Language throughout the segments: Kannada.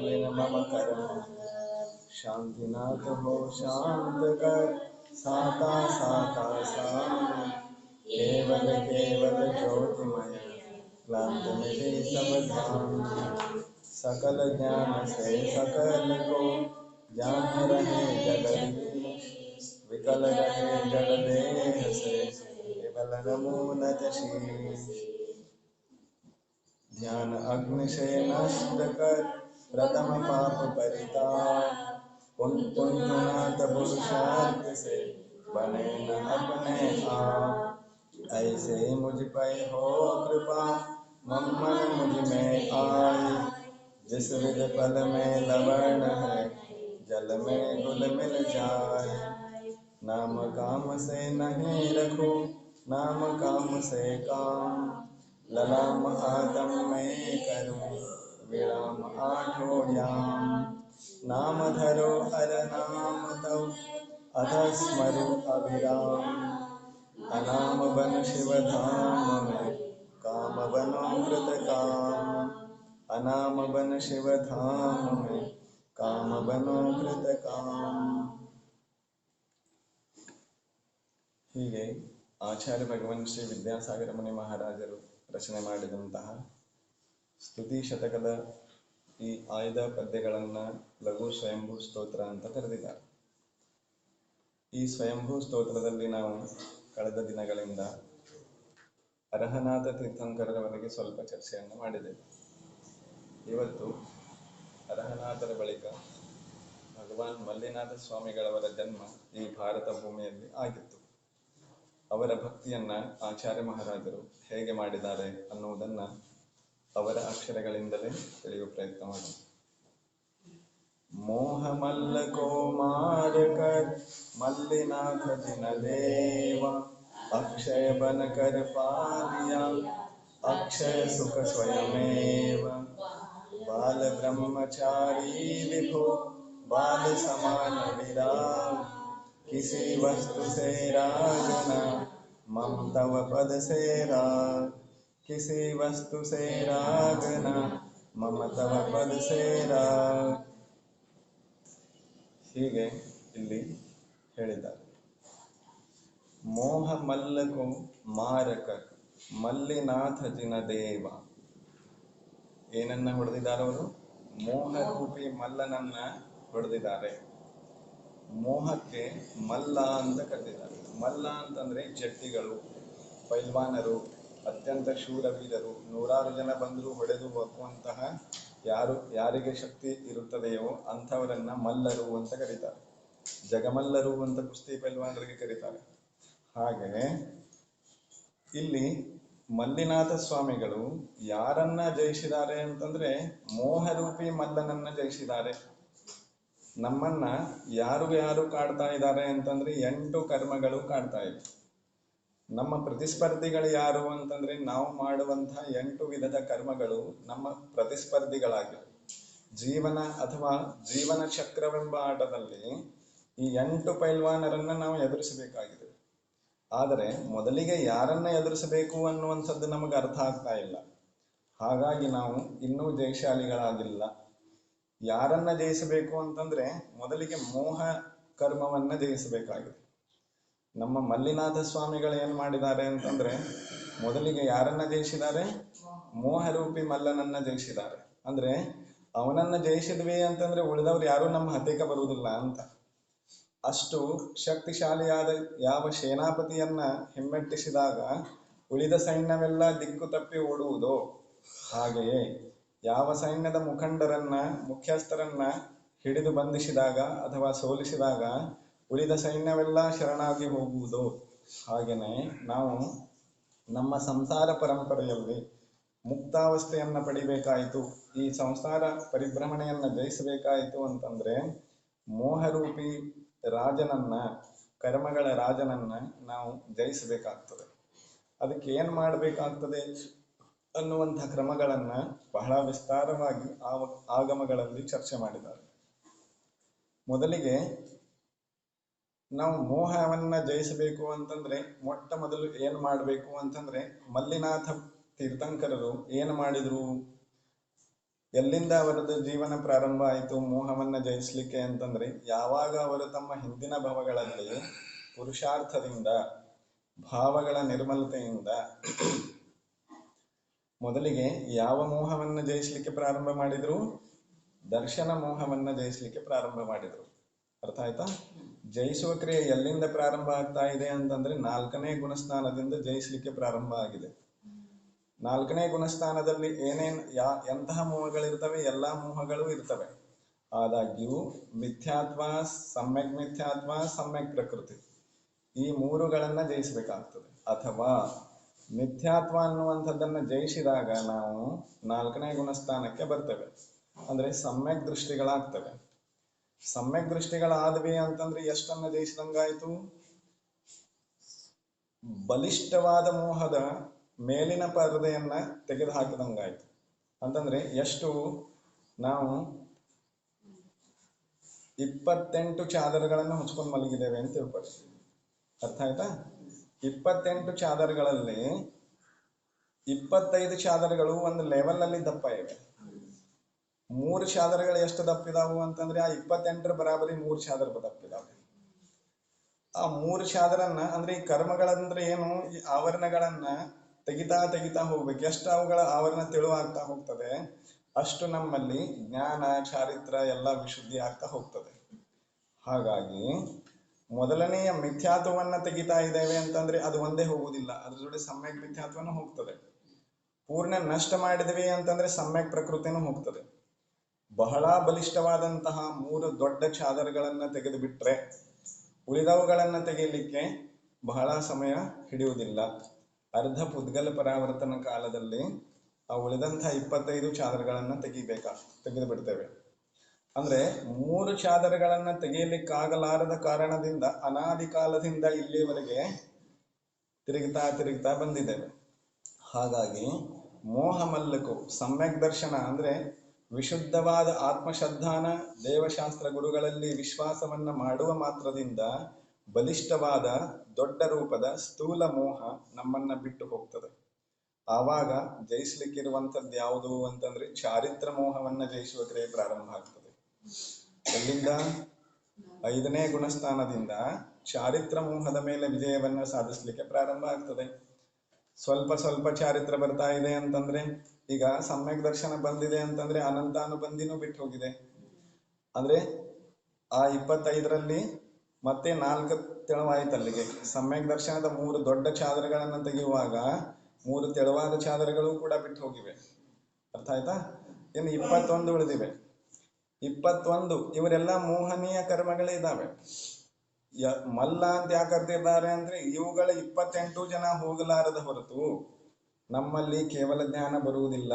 मलिन मम कर्म शांतिनाथ हो, शांत कर। साता साता साम केवल केवल ज्योतिमय। क्लांत मिटे सब ध्यान। सकल ज्ञान से सकल को ज्ञान रहे जगदीश विकल रहे जड़ देह से। केवल नमो नत शीश ध्यान अग्नि से नष्ट कर। प्रथम पाप परिता पुण्यनाथ पुरुषार्थ से बने न अपने आप ऐसे मुझ पर हो कृपा मम्मन मुझमें आए जिस विध फल में लवण है जल में गुल मिल जाए नाम काम से नहीं रखो नाम काम से काम ललाम आदम में करूँ विराम आठो याम नाम धरो हर नाम तव अध स्मरु अभिराम अनाम बन शिव धाम में काम बनो कृत काम अनाम बन शिव धाम में काम बनो कृत काम ಹೀಗೆ ಆಚಾರ್ಯ ಭಗವಾನ್ ಶ್ರೀ ವಿದ್ಯಾಸಾಗರ ಮುನಿ ಮಹಾರಾಜರು ರಚನೆ ಮಾಡಿದಂತಹ ಸ್ತುತಿ ಶತಕದ ಈ ಆಯ್ದ ಪದ್ಯಗಳನ್ನು ಲಘು ಸ್ವಯಂಭೂ ಸ್ತೋತ್ರ ಅಂತ ಕರೆದಿದ್ದಾರೆ. ಈ ಸ್ವಯಂಭೂ ಸ್ತೋತ್ರದಲ್ಲಿ ನಾವು ಕಳೆದ ದಿನಗಳಿಂದ ಅರಹನಾಥ ತೀರ್ಥಂಕರರವರೆಗೆ ಸ್ವಲ್ಪ ಚರ್ಚೆಯನ್ನು ಮಾಡಿದ್ದೇವೆ. ಇವತ್ತು ಅರಹನಾಥರ ಬಳಿಕ ಭಗವಾನ್ ಮಲ್ಲಿನಾಥ ಸ್ವಾಮಿಗಳವರ ಜನ್ಮ ಈ ಭಾರತ ಭೂಮಿಯಲ್ಲಿ ಆಗಿತ್ತು. ಅವರ ಭಕ್ತಿಯನ್ನ ಆಚಾರ್ಯ ಮಹಾರಾಜರು ಹೇಗೆ ಮಾಡಿದ್ದಾರೆ ಅನ್ನುವುದನ್ನ ಅವರ ಅಕ್ಷರಗಳಿಂದಲೇ ತಿಳಿಯುವ ಪ್ರಯತ್ನ ಮಾಡೋಣ ಮೋಹ ಮಲ್ಲ ಕೋಮಾರ ಕರ್ ಮಲ್ಲಿನಾಥ ಜಿನ ದೇವ ಅಕ್ಷಯ ಬನ ಕರ ಪಾಲಿಯ ಅಕ್ಷಯ ಸುಖ ಸ್ವಯಮೇವ ಬಾಲ ಬ್ರಹ್ಮಚಾರಿ ವಿಭೋ बाल समान विराम किसी वस्तु से रागना मम तव पद से राग किसी वस्तु से रागना मम तव पद से राग ಹೀಗೆ ಇಲ್ಲಿ ಹೇಳಿದ್ದಾರೆ ಮೋಹ ಮಲ್ಲಕು ಮಾರಕ ಮಲ್ಲಿನಾಥ ಜಿನ ದೇವ ಏನನ್ನ ಹೊಡೆದಿದ್ದಾರೆ ಅವರು ಮೋಹರೂಪಿ ಮಲ್ಲನನ್ನ ಹೊಡೆದಿದ್ದಾರೆ ಮೋಹಕ್ಕೆ ಮಲ್ಲ ಅಂತ ಕರೆದಿದ್ದಾರೆ ಮಲ್ಲ ಅಂತಂದ್ರೆ ಜಟ್ಟಿಗಳು ಪೈಲ್ವಾನರು ಅತ್ಯಂತ ಶೂರವೀರರು. ನೂರಾರು ಜನ ಬಂದರೂ ಹೊಡೆದು ಹಾಕುವಂತಹ ಯಾರು, ಯಾರಿಗೆ ಶಕ್ತಿ ಇರುತ್ತದೆಯೋ ಅಂಥವರನ್ನ ಮಲ್ಲರು ಅಂತ ಕರೀತಾರೆ. ಜಗಮಲ್ಲರು ಅಂತ ಕುಸ್ತಿ ಪೆಲ್ವಾನರಿಗೆ ಕರೀತಾರೆ. ಹಾಗೆ ಇಲ್ಲಿ ಮಲ್ಲಿನಾಥ ಸ್ವಾಮಿಗಳು ಯಾರನ್ನ ಜಯಿಸಿದ್ದಾರೆ ಅಂತಂದ್ರೆ ಮೋಹರೂಪಿ ಮಲ್ಲನನ್ನ ಜಯಿಸಿದ್ದಾರೆ. ನಮ್ಮನ್ನ ಯಾರು ಯಾರು ಕಾಡ್ತಾ ಇದ್ದಾರೆ ಅಂತಂದ್ರೆ ಎಂಟು ಕರ್ಮಗಳು ಕಾಡ್ತಾ ಇವೆ ನಮ್ಮ ಪ್ರತಿಸ್ಪರ್ಧಿಗಳು ಯಾರು ಅಂತಂದ್ರೆ ನಾವು ಮಾಡುವಂತಹ ಎಂಟು ವಿಧದ ಕರ್ಮಗಳು ನಮ್ಮ ಪ್ರತಿಸ್ಪರ್ಧಿಗಳಾಗಿವೆ. ಜೀವನ ಅಥವಾ ಜೀವನ ಚಕ್ರವೆಂಬ ಆಟದಲ್ಲಿ ಈ ಎಂಟು ಪೈಲ್ವಾನರನ್ನ ನಾವು ಎದುರಿಸಬೇಕಾಗಿದೆ. ಆದರೆ ಮೊದಲಿಗೆ ಯಾರನ್ನ ಎದುರಿಸಬೇಕು ಅನ್ನುವಂಥದ್ದು ನಮಗೆ ಅರ್ಥ ಆಗ್ತಾ ಇಲ್ಲ. ಹಾಗಾಗಿ ನಾವು ಇನ್ನೂ ಜಯಶಾಲಿಗಳಾಗಿಲ್ಲ. ಯಾರನ್ನ ಜಯಿಸಬೇಕು ಅಂತಂದ್ರೆ ಮೊದಲಿಗೆ ಮೋಹ ಕರ್ಮವನ್ನ ಜಯಿಸಬೇಕಾಗಿದೆ. ನಮ್ಮ ಮಲ್ಲಿನಾಥ ಸ್ವಾಮಿಗಳು ಏನ್ ಮಾಡಿದ್ದಾರೆ ಅಂತಂದ್ರೆ, ಮೊದಲಿಗೆ ಯಾರನ್ನ ಜಯಿಸಿದ್ದಾರೆ? ಮೋಹರೂಪಿ ಮಲ್ಲನನ್ನ ಜಯಿಸಿದ್ದಾರೆ. ಅಂದ್ರೆ, ಅವನನ್ನ ಜಯಿಸಿದ್ವಿ ಅಂತಂದ್ರೆ ಉಳಿದವ್ರು ಯಾರು ನಮ್ಮ ಹತ್ತಿಕ ಬರುವುದಿಲ್ಲ ಅಂತ. ಅಷ್ಟು ಶಕ್ತಿಶಾಲಿಯಾದ ಯಾವ ಸೇನಾಪತಿಯನ್ನ ಹಿಮ್ಮೆಟ್ಟಿಸಿದಾಗ ಉಳಿದ ಸೈನ್ಯವೆಲ್ಲ ದಿಕ್ಕು ತಪ್ಪಿ ಓಡುವುದೋ, ಹಾಗೆಯೇ ಯಾವ ಸೈನ್ಯದ ಮುಖಂಡರನ್ನ, ಮುಖ್ಯಸ್ಥರನ್ನ ಹಿಡಿದು ಬಂಧಿಸಿದಾಗ ಅಥವಾ ಸೋಲಿಸಿದಾಗ ಉಳಿದ ಸೈನ್ಯವೆಲ್ಲ ಶರಣಾಗಿ ಹೋಗುವುದು. ಹಾಗೆಯೇ ನಾವು ನಮ್ಮ ಸಂಸಾರ ಪರಂಪರೆಯಲ್ಲಿ ಮುಕ್ತಾವಸ್ಥೆಯನ್ನ ಪಡಿಬೇಕಾಯಿತು, ಈ ಸಂಸಾರ ಪರಿಭ್ರಮಣೆಯನ್ನ ಜಯಿಸಬೇಕಾಯಿತು ಅಂತಂದ್ರೆ ಮೋಹರೂಪಿ ರಾಜನನ್ನ, ಕರ್ಮಗಳ ರಾಜನನ್ನ ನಾವು ಜಯಿಸಬೇಕಾಗ್ತದೆ. ಅದಕ್ಕೆ ಏನ್ ಮಾಡಬೇಕಾಗ್ತದೆ ಅನ್ನುವಂಥ ಕ್ರಮಗಳನ್ನ ಬಹಳ ವಿಸ್ತಾರವಾಗಿ ಆವ, ಆಗಮಗಳಲ್ಲಿ ಚರ್ಚೆ ಮಾಡಿದ್ದಾರೆ. ಮೊದಲಿಗೆ ನಾವು ಮೋಹವನ್ನ ಜಯಿಸಬೇಕು ಅಂತಂದ್ರೆ ಮೊಟ್ಟ ಮೊದಲು ಏನ್ ಮಾಡಬೇಕು ಅಂತಂದ್ರೆ ಮಲ್ಲಿನಾಥ ತೀರ್ಥಂಕರರು ಏನು ಮಾಡಿದ್ರು? ಎಲ್ಲಿಂದ ಅವರದ್ದು ಜೀವನ ಪ್ರಾರಂಭ ಆಯಿತು ಮೋಹವನ್ನ ಜಯಿಸಲಿಕ್ಕೆ ಅಂತಂದ್ರೆ ಯಾವಾಗ ಅವರು ತಮ್ಮ ಹಿಂದಿನ ಭವಗಳಲ್ಲಿ ಪುರುಷಾರ್ಥದಿಂದ, ಭಾವಗಳ ನಿರ್ಮಲತೆಯಿಂದ ಮೊದಲಿಗೆ ಯಾವ ಮೋಹವನ್ನ ಜಯಿಸಲಿಕ್ಕೆ ಪ್ರಾರಂಭ ಮಾಡಿದ್ರು? ದರ್ಶನ ಮೋಹವನ್ನ ಜಯಿಸಲಿಕ್ಕೆ ಪ್ರಾರಂಭ ಮಾಡಿದ್ರು. ಅರ್ಥ ಆಯ್ತಾ? ಜಯಿಸುವ ಕ್ರಿಯೆ ಎಲ್ಲಿಂದ ಪ್ರಾರಂಭ ಆಗ್ತಾ ಇದೆ ಅಂತಂದ್ರೆ ನಾಲ್ಕನೇ ಗುಣಸ್ಥಾನದಿಂದ ಜಯಿಸಲಿಕ್ಕೆ ಪ್ರಾರಂಭ ಆಗಿದೆ. ನಾಲ್ಕನೇ ಗುಣಸ್ಥಾನದಲ್ಲಿ ಏನೇನ್ ಯಾ, ಎಂತಹ ಮೋಹಗಳಿರ್ತವೆ, ಎಲ್ಲಾ ಮೋಹಗಳು ಇರ್ತವೆ. ಆದಾಗ್ಯೂ ಮಿಥ್ಯಾತ್ವ, ಸಮ್ಯಕ್ ಮಿಥ್ಯಾತ್ವ, ಸಮ್ಯಕ್ ಪ್ರಕೃತಿ ಈ ಮೂರುಗಳನ್ನ ಜಯಿಸಬೇಕಾಗ್ತದೆ. ಅಥವಾ ಮಿಥ್ಯಾತ್ವ ಅನ್ನುವಂಥದ್ದನ್ನ ಜಯಿಸಿದಾಗ ನಾವು ನಾಲ್ಕನೇ ಗುಣಸ್ಥಾನಕ್ಕೆ ಬರ್ತೇವೆ. ಅಂದ್ರೆ ಸಮ್ಯಕ್ ದೃಷ್ಟಿಗಳಾಗ್ತವೆ. ಸಮ್ಯಕ್ ದೃಷ್ಟಿಗಳಾದವೆ ಅಂತಂದ್ರೆ ಎಷ್ಟನ್ನ ಜಯಿಸಿದಂಗಾಯ್ತು? ಬಲಿಷ್ಠವಾದ ಮೋಹದ ಮೇಲಿನ ಪರದೆಯನ್ನ ತೆಗೆದು ಹಾಕಿದಂಗಾಯ್ತು ಅಂತಂದ್ರೆ ಎಷ್ಟು? ನಾವು ಇಪ್ಪತ್ತೆಂಟು ಚಾದರಗಳನ್ನು ಹಚ್ಕೊಂಡು ಮಲಗಿದ್ದೇವೆ ಅಂತ ತಿಳ್ಕೊಳ್ಳಿ ಅರ್ಥ ಆಯ್ತಾ? ಇಪ್ಪತ್ತೆಂಟು ಚಾದರಗಳಲ್ಲಿ ಇಪ್ಪತ್ತೈದು ಚಾದರಗಳು ಒಂದು ಲೆವೆಲ್ ಅಲ್ಲಿ ದಪ್ಪ ಇವೆ. ಮೂರು ಚಾದರಗಳು ಎಷ್ಟು ದಪ್ಪ ಇದಾವು ಅಂತಂದ್ರೆ ಆ ಇಪ್ಪತ್ತೆಂಟರ ಬರಾಬರಿ ಮೂರು ಚಾದರ ದಪ್ಪ ಇದಾವೆ ಆ ಮೂರು ಚಾದರನ್ನ ಅಂದ್ರೆ ಈ ಕರ್ಮಗಳಂದ್ರೆ ಏನು? ಈ ಆವರಣಗಳನ್ನ ತೆಗಿತಾ ತೆಗಿತಾ ಹೋಗ್ಬೇಕು. ಎಷ್ಟು ಅವುಗಳ ಆವರಣ ತಿಳುವಾಗ್ತಾ ಹೋಗ್ತದೆ? ಅಷ್ಟು ನಮ್ಮಲ್ಲಿ ಜ್ಞಾನ, ಚಾರಿತ್ರ ಎಲ್ಲ ವಿಶುದ್ಧಿ ಆಗ್ತಾ ಹೋಗ್ತದೆ. ಹಾಗಾಗಿ ಮೊದಲನೆಯ ಮಿಥ್ಯಾತ್ವವನ್ನ ತೆಗಿತಾ ಇದ್ದೇವೆ ಅಂತಂದ್ರೆ ಅದು ಒಂದೇ ಹೋಗುವುದಿಲ್ಲ. ಅದ್ರ ಜೊತೆ ಸಮ್ಯಕ್ ಮಿಥ್ಯಾತ್ವನೂ ಹೋಗ್ತದೆ. ಪೂರ್ಣ ನಷ್ಟ ಮಾಡಿದ್ವಿ ಅಂತಂದ್ರೆ ಸಮ್ಯಕ್ ಪ್ರಕೃತಿನೂ ಹೋಗ್ತದೆ. ಬಹಳ ಬಲಿಷ್ಠವಾದಂತಹ ಮೂರು ದೊಡ್ಡ ಚಾದರ್ಗಳನ್ನು ತೆಗೆದು ಉಳಿದವುಗಳನ್ನು ಉಳಿದವುಗಳನ್ನ ತೆಗೆಯಲಿಕ್ಕೆ ಬಹಳ ಸಮಯ ಹಿಡಿಯುವುದಿಲ್ಲ. ಅರ್ಧ ಪುದ್ಗಲ ಪರಾವರ್ತನ ಕಾಲದಲ್ಲಿ ಆ ಉಳಿದಂತಹ ಇಪ್ಪತ್ತೈದು ಚಾದರಗಳನ್ನು ತೆಗಿಬೇಕಾ ತೆಗೆದು ಬಿಡ್ತೇವೆ ಅಂದ್ರೆ ಮೂರು ಚಾದರಗಳನ್ನು ತೆಗೆಯಲಿಕ್ಕಾಗಲಾರದ ಕಾರಣದಿಂದ ಅನಾದಿ ಕಾಲದಿಂದ ಇಲ್ಲಿಯವರೆಗೆ ತಿರುಗ್ತಾ ತಿರುಗ್ತಾ ಬಂದಿದ್ದೇವೆ. ಹಾಗಾಗಿ ಮೋಹ ಮಲ್ಲಕು, ಸಮ್ಯಕ್ ದರ್ಶನ ಅಂದ್ರೆ ವಿಶುದ್ಧವಾದ ಆತ್ಮಶ್ರದ್ಧಾನ ದೇವಶಾಸ್ತ್ರ ಗುರುಗಳಲ್ಲಿ ವಿಶ್ವಾಸವನ್ನ ಮಾಡುವ ಮಾತ್ರದಿಂದ ಬಲಿಷ್ಠವಾದ ದೊಡ್ಡ ರೂಪದ ಸ್ಥೂಲ ಮೋಹ ನಮ್ಮನ್ನ ಬಿಟ್ಟು ಹೋಗ್ತದೆ. ಆವಾಗ ಜಯಿಸ್ಲಿಕ್ಕಿರುವಂಥದ್ದು ಯಾವುದು ಅಂತಂದ್ರೆ ಚಾರಿತ್ರ ಮೋಹವನ್ನ ಜಯಿಸುವ ಕ್ರಿಯೆ ಪ್ರಾರಂಭ ಆಗ್ತದೆ. ಅಲ್ಲಿಂದ ಐದನೇ ಗುಣಸ್ಥಾನದಿಂದ ಚಾರಿತ್ರ ಮೋಹದ ಮೇಲೆ ವಿಜಯವನ್ನ ಸಾಧಿಸ್ಲಿಕ್ಕೆ ಪ್ರಾರಂಭ ಆಗ್ತದೆ. ಸ್ವಲ್ಪ ಸ್ವಲ್ಪ ಚಾರಿತ್ರ ಬರ್ತಾ ಇದೆ ಅಂತಂದ್ರೆ ಈಗ ಸಮ್ಯಕ್ ದರ್ಶನ ಬಂದಿದೆ ಅಂತಂದ್ರೆ ಅನಂತಾನುಬಂಧಿನೂ ಬಿಟ್ಟು ಹೋಗಿದೆ ಅಂದ್ರೆ ಆ ಇಪ್ಪತ್ತೈದರಲ್ಲಿ ಮತ್ತೆ ನಾಲ್ಕು ತೆಳುವಾಯಿತು ಅಲ್ಲಿಗೆ ಸಮ್ಯಕ್ ದರ್ಶನದ ಮೂರು ದೊಡ್ಡ ಚಾದರಗಳನ್ನ ತೆಗೆಯುವಾಗ ಮೂರು ತೆಳುವಾದ ಚಾದರಗಳು ಕೂಡ ಬಿಟ್ಟು ಹೋಗಿವೆ ಅರ್ಥ ಆಯ್ತಾ? ಇನ್ನು ಇಪ್ಪತ್ತೊಂದು ಉಳಿದಿವೆ. ಇಪ್ಪತ್ತೊಂದು, ಇವರೆಲ್ಲ ಮೋಹನೀಯ ಕರ್ಮಗಳೇ ಇದಾವೆ ಯ ಮಲ್ಲ ಅಂತ ಯಾಕೆ ಅಂದ್ರೆ ಇವುಗಳ ಇಪ್ಪತ್ತೆಂಟು ಜನ ಹೋಗಲಾರದ ಹೊರತು ನಮ್ಮಲ್ಲಿ ಕೇವಲ ಜ್ಞಾನ ಬರುವುದಿಲ್ಲ.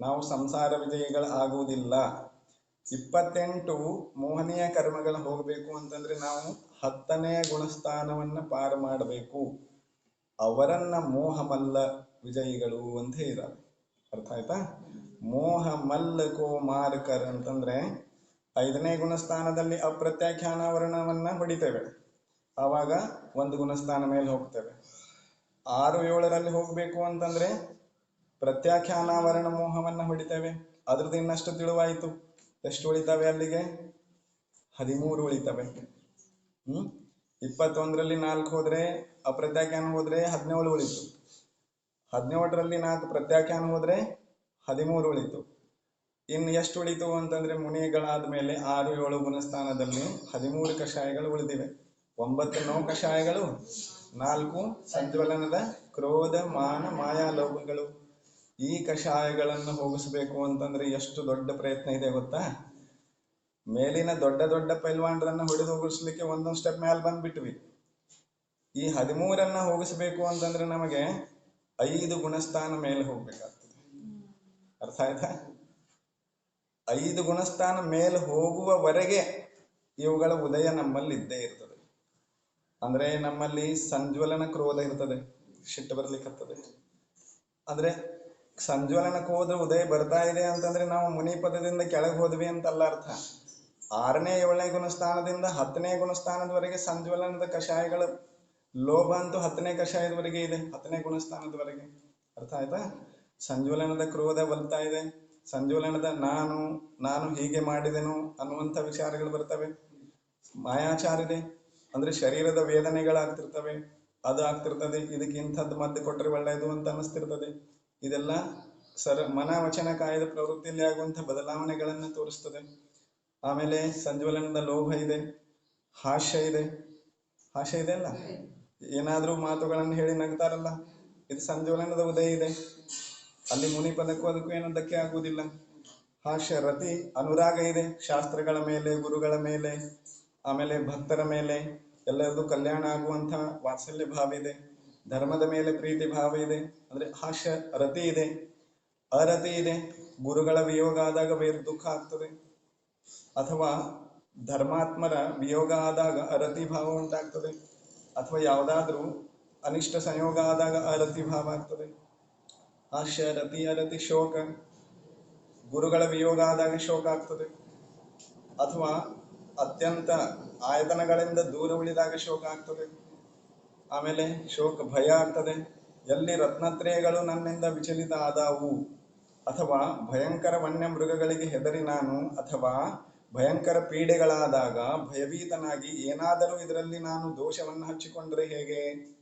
ನಾವು ಸಂಸಾರ ವಿಜಯಗಳು ಆಗುವುದಿಲ್ಲ. ಇಪ್ಪತ್ತೆಂಟು ಮೋಹನೀಯ ಕರ್ಮಗಳು ಹೋಗಬೇಕು ಅಂತಂದ್ರೆ ನಾವು ಹತ್ತನೆಯ ಗುಣಸ್ಥಾನವನ್ನ ಪಾರು ಮಾಡಬೇಕು. ಅವರನ್ನ ಮೋಹ ಮಲ್ಲ ವಿಜಯಿಗಳು ಅಂತ ಇದ್ದಾರೆ ಅರ್ಥ ಆಯ್ತಾ? ಮೋಹ ಮಲ್ಲ ಕೋ ಮಾರಕರ್ ಅಂತಂದ್ರೆ ಐದನೇ ಗುಣಸ್ಥಾನದಲ್ಲಿ ಅಪ್ರತ್ಯಾಖ್ಯಾನಾವರಣವನ್ನ ಹೊಡಿತೇವೆ ಆವಾಗ ಒಂದು ಗುಣಸ್ಥಾನ ಮೇಲೆ ಹೋಗ್ತೇವೆ. ಆರು ಏಳರಲ್ಲಿ ಹೋಗಬೇಕು ಅಂತಂದ್ರೆ ಪ್ರತ್ಯಾಖ್ಯಾನಾವರಣ ಮೋಹವನ್ನ ಹೊಡಿತೇವೆ. ಅದ್ರದ್ದು ಇನ್ನಷ್ಟು ತಿಳುವಾಯಿತು. ಎಷ್ಟು ಉಳಿತವೆ ಅಲ್ಲಿಗೆ? ಹದಿಮೂರು ಉಳಿತವೆ. ಹ್ಮ್? ಇಪ್ಪತ್ತೊಂದರಲ್ಲಿ ನಾಲ್ಕು ಹೋದ್ರೆ ಅಪ್ರತ್ಯಾಖ್ಯಾನ ಹೋದ್ರೆ ಹದಿನೇಳು ಉಳಿತು. ಹದಿನೇಳರಲ್ಲಿ ನಾಲ್ಕು ಪ್ರತ್ಯಾಖ್ಯಾನ ಹೋದ್ರೆ ಹದಿಮೂರು ಉಳಿತು. ಇನ್ನು ಎಷ್ಟು ಉಳಿತು ಅಂತಂದ್ರೆ ಮುನಿಗಳಾದ ಮೇಲೆ ಆರು ಏಳು ಗುಣಸ್ಥಾನದಲ್ಲಿ ಹದಿಮೂರು ಕಷಾಯಗಳು ಉಳಿದಿವೆ. ಒಂಬತ್ತು ನೋ ಕಷಾಯಗಳು ನಾಲ್ಕು ಸಂಜ್ವಲನದ ಕ್ರೋಧ, ಮಾನ, ಮಾಯಾ ಲೋಭಗಳು ಈ ಕಷಾಯಗಳನ್ನು ಹೋಗಿಸಬೇಕು ಅಂತಂದ್ರೆ ಎಷ್ಟು ದೊಡ್ಡ ಪ್ರಯತ್ನ ಇದೆ ಗೊತ್ತಾ? ಮೇಲಿನ ದೊಡ್ಡ ದೊಡ್ಡ ಪೈಲ್ವಾನ್ರನ್ನ ಹೊಡೆದು ಹೋಗಿಸ್ಲಿಕ್ಕೆ ಒಂದೊಂದು ಸ್ಟೆಪ್ ಮೇಲೆ ಬಂದ್ಬಿಟ್ವಿ. ಈ ಹದಿಮೂರನ್ನ ಹೋಗಿಸಬೇಕು ಅಂತಂದ್ರೆ ನಮಗೆ ಐದು ಗುಣಸ್ಥಾನ ಮೇಲೆ ಹೋಗ್ಬೇಕಾಗ್ತದೆ. ಅರ್ಥ ಆಯ್ತಾ? ಐದು ಗುಣಸ್ಥಾನ ಮೇಲೆ ಹೋಗುವವರೆಗೆ ಇವುಗಳ ಉದಯ ನಮ್ಮಲ್ಲಿ ಇದ್ದೇ ಇರ್ತದೆ. ಅಂದ್ರೆ ನಮ್ಮಲ್ಲಿ ಸಂಜ್ವಲನ ಕ್ರೋಧ ಇರ್ತದೆ ಸಿಟ್ಟು ಬರ್ಲಿಕ್ಕತ್ತದೆ ಅಂದ್ರೆ ಸಂಜ್ವಲನ ಕ್ರೋಧ ಉದಯ ಬರ್ತಾ ಇದೆ ಅಂತಂದ್ರೆ ನಾವು ಮುನಿ ಪದದಿಂದ ಕೆಳಗೆ ಹೋದ್ವಿ ಅಂತಲ್ಲ ಅರ್ಥ. ಆರನೇ ಏಳನೇ ಗುಣಸ್ಥಾನದಿಂದ ಹತ್ತನೇ ಗುಣಸ್ಥಾನದವರೆಗೆ ಸಂಜ್ವಲನದ ಕಷಾಯಗಳು, ಲೋಭ ಅಂತೂ ಹತ್ತನೇ ಕಷಾಯದವರೆಗೆ ಇದೆ, ಹತ್ತನೇ ಗುಣಸ್ಥಾನದವರೆಗೆ. ಅರ್ಥ ಆಯ್ತಾ? ಸಂಜ್ವಲನದ ಕ್ರೋಧ ಬರ್ತಾ ಇದೆ. ಸಂಜ್ವಲನದ ನಾನು ನಾನು ಹೀಗೆ ಮಾಡಿದೆನು ಅನ್ನುವಂಥ ವಿಚಾರಗಳು ಬರ್ತವೆ. ಮಾಯಾಚಾರ ಇದೆ ಅಂದ್ರೆ ಶರೀರದ ವೇದನೆಗಳಾಗ್ತಿರ್ತವೆ ಅದು ಆಗ್ತಿರ್ತದೆ ಇದಕ್ಕೆ ಇಂಥದ್ದು ಮದ್ದು ಕೊಟ್ಟರೆ ಒಳ್ಳೆಯದು ಅಂತ ಅನ್ನಿಸ್ತಿರ್ತದೆ. ಇದೆಲ್ಲ ಸರ ಮನ ವಚನ ಕಾಯದ ಪ್ರವೃತ್ತಿಯಲ್ಲಿ ಆಗುವಂತಹ ಬದಲಾವಣೆಗಳನ್ನು ತೋರಿಸ್ತದೆ. ಆಮೇಲೆ ಸಂಜ್ವಲನದ ಲೋಭ ಇದೆ, ಹಾಸ್ಯ ಇದೆ. ಹಾಸ್ಯ ಇದೆ ಅಲ್ಲ? ಏನಾದ್ರೂ ಮಾತುಗಳನ್ನು ಹೇಳಿ ನಗ್ತಾರಲ್ಲ? ಇದು ಸಂಜ್ವಲನದ ಉದಯ ಇದೆ. ಅಲ್ಲಿ ಮುನಿ ಪದಕ್ಕೂ ಅದಕ್ಕೂ ಏನು ಧಕ್ಕೆ ಆಗುವುದಿಲ್ಲ. ಹಾಸ್ಯ, ರತಿ, ಅನುರಾಗ ಇದೆ. ಶಾಸ್ತ್ರಗಳ ಮೇಲೆ, ಗುರುಗಳ ಮೇಲೆ ಆಮೇಲೆ ಭಕ್ತರ ಮೇಲೆ ಎಲ್ಲರದು ಕಲ್ಯಾಣ ಆಗುವಂಥ ವಾತ್ಸಲ್ಯ ಭಾವ ಇದೆ. ಧರ್ಮದ ಮೇಲೆ ಪ್ರೀತಿ ಭಾವ ಇದೆ. ಅಂದ್ರೆ ಹಾಸ್ಯ ರತಿ ಇದೆ. ಅರತಿ ಇದೆ. ಗುರುಗಳ ವಿಯೋಗ ಆದಾಗ ಬೇರೆ ದುಃಖ ಆಗ್ತದೆ. ಅಥವಾ ಧರ್ಮಾತ್ಮರ ವಿಯೋಗ ಆದಾಗ ಅರತಿ ಭಾವ ಉಂಟಾಗ್ತದೆ. ಅಥವಾ ಯಾವುದಾದ್ರೂ ಅನಿಷ್ಟ ಸಂಯೋಗ ಆದಾಗ ಅರತಿ ಭಾವ ಆಗ್ತದೆ. ಹಾಸ್ಯ ರತಿ ಅರತಿ, ಶೋಕ. ಗುರುಗಳ ವಿಯೋಗ ಆದಾಗ ಶೋಕ ಆಗ್ತದೆ. ಅಥವಾ ಅತ್ಯಂತ ಆಯತನಗಳಿಂದ ದೂರ ಉಳಿದಾಗ ಶೋಕ ಆಗ್ತದೆ. ಆಮೇಲೆ ಶೋಕ ಭಯ ಆಗ್ತದೆ. ಎಲ್ಲಿ ರತ್ನತ್ರಯಗಳು ನನ್ನಿಂದ ವಿಚಲಿತ ಆದಾವು, ಅಥವಾ ಭಯಂಕರ ವನ್ಯ ಮೃಗಗಳಿಗೆ ಹೆದರಿ ನಾನು, ಅಥವಾ ಭಯಂಕರ ಪೀಡೆಗಳಾದಾಗ ಭಯಭೀತನಾಗಿ ಏನಾದರೂ ಇದರಲ್ಲಿ ನಾನು ದೋಷವನ್ನು ಹಚ್ಚಿಕೊಂಡ್ರೆ ಹೇಗೆ?